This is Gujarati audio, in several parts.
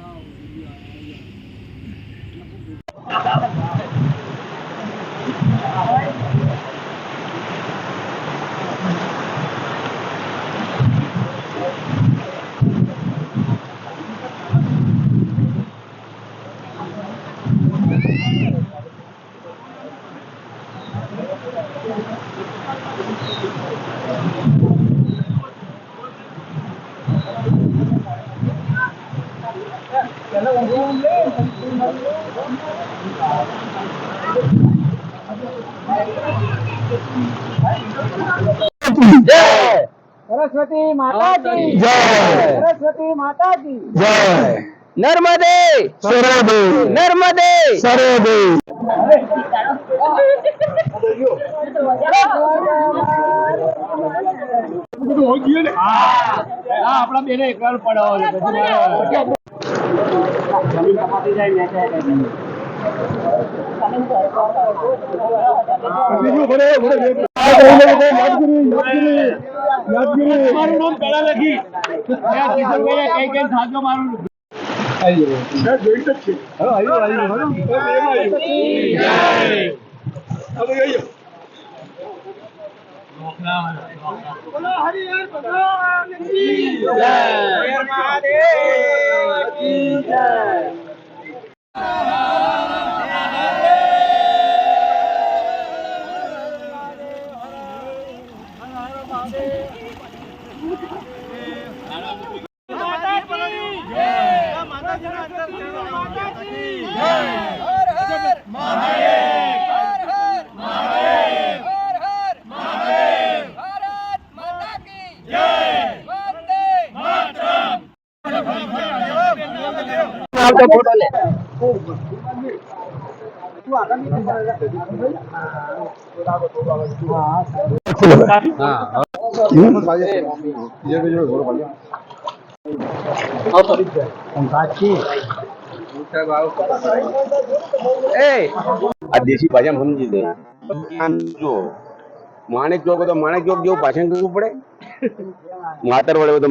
Hallelujah. સરસ્વતી માતાજી. જય. સરસ્વતી માતાજી. જય. નર્મદે. સરોદે નર્મદે. સરોદે આપડા બેને એકવાર પડાવો જમીન કપાતી જાય ને મારું નામ પેલા લખી આવતો ફોટો લે. આ દેશી ભાષા સમજી દે જો માણેક ચોક તો માણેક ચોક જેવું ભાષણ કરવું પડે? માતર વડે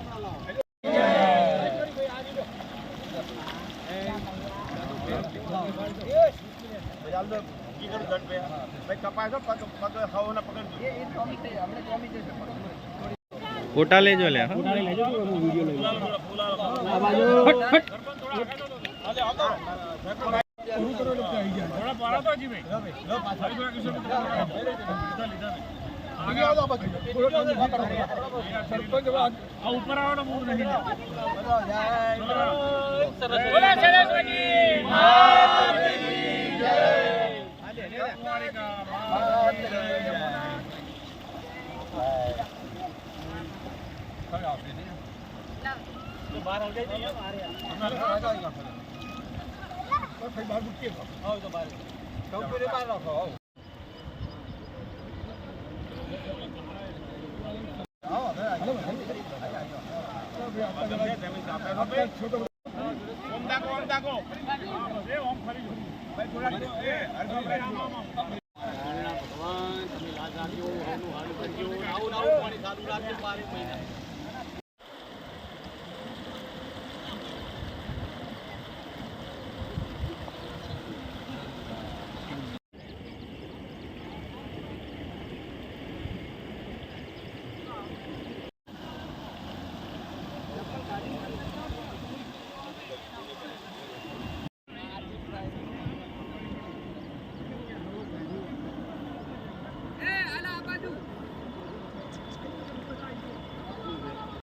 ફોટા લેજો લે ઉપર આવવાનો મૂળ નહીં. બહાર આવી જાય બહાર મૂકીએ આવ આવું આવું પાણી સારું રાખ્યું બારે મહિના.